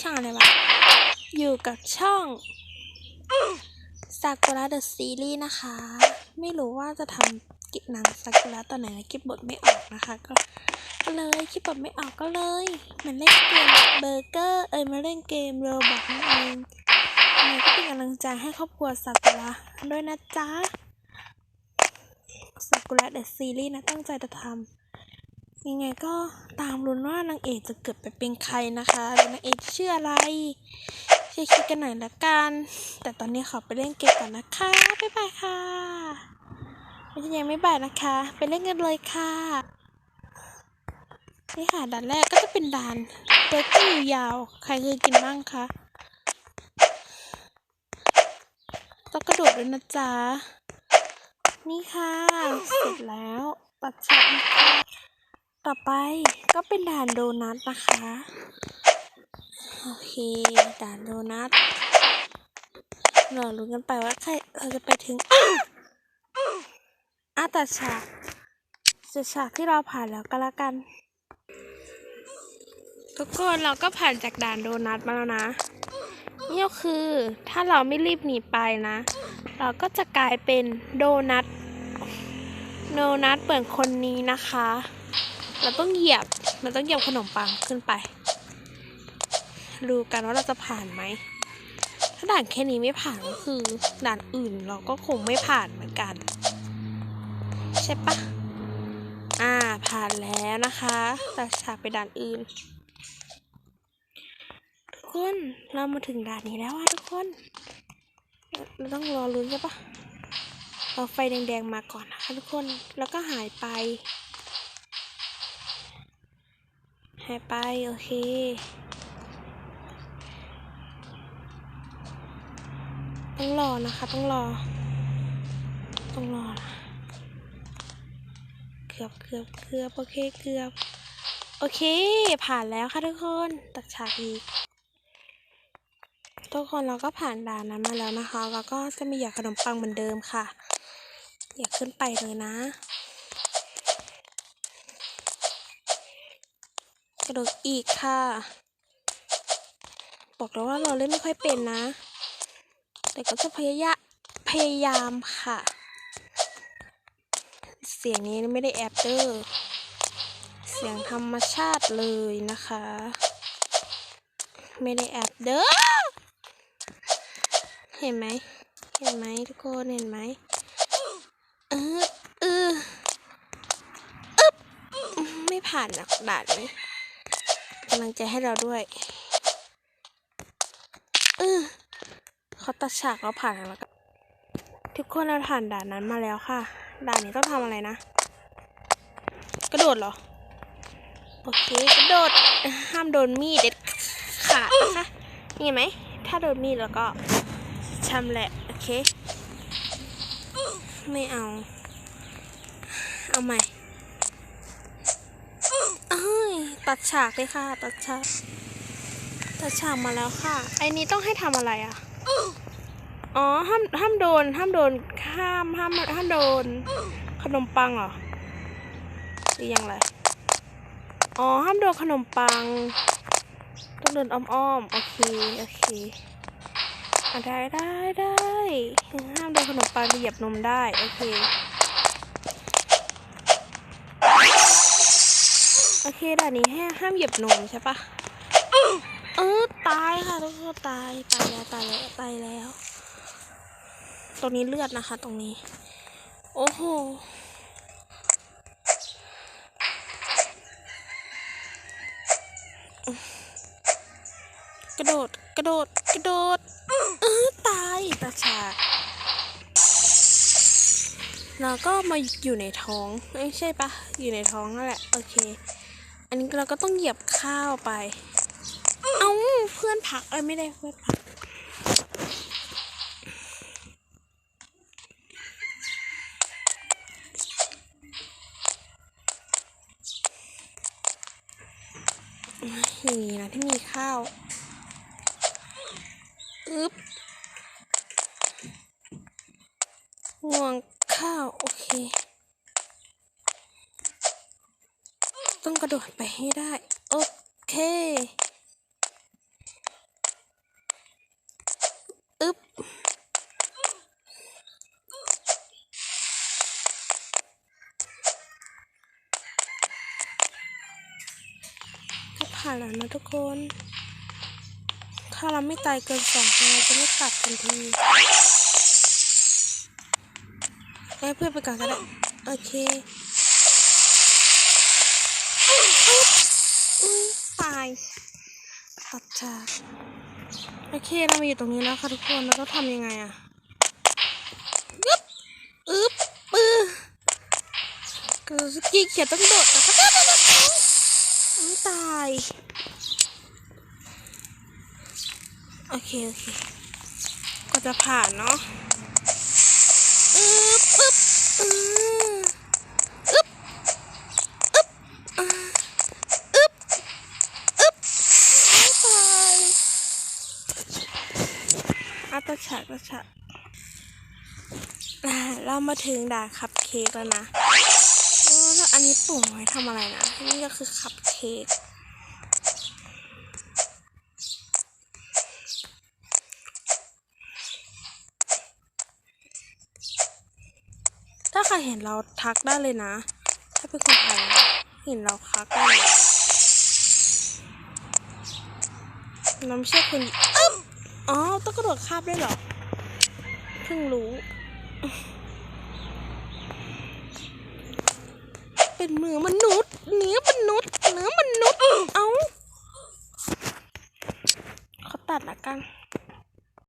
ช่องอะไรวะ อยู่กับช่องซากุระเดอะซีรีส์นะคะ ไม่รู้ว่าจะทำกิจหนังซากุระตอนไหนนะคิดบทไม่ออกนะคะ ก็เลยคิดบทไม่ออกก็เลยมันเล่นเกมเบอร์เกอร์เอ้ยมาเล่นเกมโรบอกนั่นเองยังไงก็เป็นกำลังใจให้ครอบครัวซากุระด้วยนะจ๊ะซากุระเดอะซีรีส์นะตั้งใจจะทำ ยังไงก็ตามลุ้นว่านางเอกจะเกิดไปเป็นใครนะคะหรือนางเอกชื่ออะไรช่วยคิดกันหน่อยละกัน แต่ตอนนี้ขอไปเล่นเกมก่อนนะคะ บ๊ายบายค่ะไม่ใช่ยังไม่บ่ายนะคะ ไปเล่นกันเลยค่ะ นี่ค่ะด่านแรกก็จะเป็นด่านเบอร์เกอร์ยาว ใครเคยกินบ้างคะต้องกระโดดด้วยนะจ๊ะ นี่ค่ะ เสร็จแล้วตัดฉากนะคะ ต่อไปก็เป็นด่านโดนัทนะคะ โอเค ด่านโดนัทเราลุ้นกันไปว่าใครเราจะไปถึงอาตัดฉากจะฉากที่เราผ่านแล้วก็แล้วกัน ทุกคนเราก็ผ่านจากด่านโดนัทมาแล้วนะนี่ก็คือถ้าเราไม่รีบหนีไปนะ เราก็จะกลายเป็นโดนัทโดนัทเปิดคนนี้นะคะ เราต้องเหยียบมันต้องเหยียบขนมปังขึ้นไปดูกันว่าเราจะผ่านไหม ถ้าด่านแค่นี้ไม่ผ่านก็คือ ด่านอื่นเราก็คงไม่ผ่านเหมือนกัน ใช่ปะอ่า ผ่านแล้วนะคะแต่ฉากไปด่านอื่น ทุกคนเรามาถึงด่านนี้แล้วอะทุกคนเราต้องรอลุ้นใช่ปะเราไฟแดงๆมาก่อนนะคะทุกคนแล้วก็หายไป หายไป โอเค ต้องรอนะคะ ต้องรอ ต้องรอนะเกือบเกือบเกือบโอเคเกือบ โอเค ผ่านแล้วค่ะทุกคนตัดฉากอีกทุกคนเราก็ผ่านด่านนั้นมาแล้วนะคะ แล้วก็จะมีอยากขนมปังเหมือนเดิมค่ะ อยากขึ้นไปเลยนะ กระโดดอีกค่ะ บอกแล้วว่าเราเล่นไม่ค่อยเป็นนะ แต่ก็จะพยายามพยายามค่ะ เสียงนี้ไม่ได้แอบเดอร์เสียงธรรมชาติเลยนะคะ ไม่ได้แอบเด้อเห็นไหมเห็นไหมทุกคนเห็นไหมเออเอออึ๊บไม่ผ่านหนักด่านนี้กำลังใจให้เราด้วยเออเขาตัดฉากเราผ่านแล้วกันทุกคนเราผ่านด่านนั้นมาแล้วค่ะ ด่านนี้ต้องทำอะไรนะ กระโดดเหรอ โอเค กระโดด ห้ามโดนมีดเด็ดขาดนะนี่เห็นไหม ถ้าโดนมีดแล้วก็ชำแหละ โอเค ไม่เอา เอาใหม่ ตัดฉากเลยค่ะ ตัดฉาก ตัดฉากมาแล้วค่ะ ไอ้นี้ต้องให้ทำอะไรอะ อ๋อ ห้ามห้ามโดน ห้ามโดน ห้ามห้ามห้ามโดน ขนมปังเหรอ หรือยังไรอ๋อ ห้ามโดนขนมปัง ต้องเดินอ้อมๆ โอเค โอเคอะได้ได้ได้ห้ามโดนขนมปังไปเหยียบนมได้ โอเค เคด่านนี้ให้ห้ามเหยียบนมใช่ปะเออตายค่ะทุกคนตายตายแล้วตายแล้วตายแล้ว ตรงนี้เลือดนะคะ ตรงนี้ โอ้โหกระโดด กระโดด กระโดด เออตายตาฉาเราก็มาอยู่ในท้องไม่ใช่ปะอยู่ในท้องนั่นแหละ โอเค อันนี้เราก็ต้องเหยียบข้าวไป เอ้าเพื่อนพักเอ้ยไม่ได้เพื่อนพัก อย่างนี้นะที่มีข้าวอึ๊บห่วงข้าว โอเค ระโดดไปให้ได้ โอเคอึ๊บก็ผ่านแล้วนะทุกคน ถ้าเราไม่ตายเกินสองครั้งจะไม่ตัดทันทีเอเพื่อนไปก่อนก็ได้โอเค ตัดฉากโอเคเรามาอยู่ตรงนี้แล้วค่ะทุกคนเราต้องทำยังไงอะยึบอึ๊บปื้อคือสกีเขียนต้องโดดนะคะตายโอเคโอเคก็จะผ่านเนาะอึ๊บอึ๊บอืออึ๊บอึ๊บอ่าอึ๊บอึ๊บไม่ตายอาตา ฉากตาฉากเรามาถึงด่าคัพเค้กแล้วนะอ้แล้วอันนี้ปุ่มไว้ทำอะไรนะ นี่ก็คือคัพเค้กถ้าใครเห็นเราทักได้เลยนะ ถ้าเป็นคนไทยเห็นเราทักได้เลยเราไม่ใช่คนอึ๊บ อ๋อ ต้องกระโดดข้ามได้วยเหรอ เพิ่งรู้ เป็นมือมนุษย์ เนื้อมนุษย์ เนื้อมนุษย์ เอ้า เขาตัดละกัน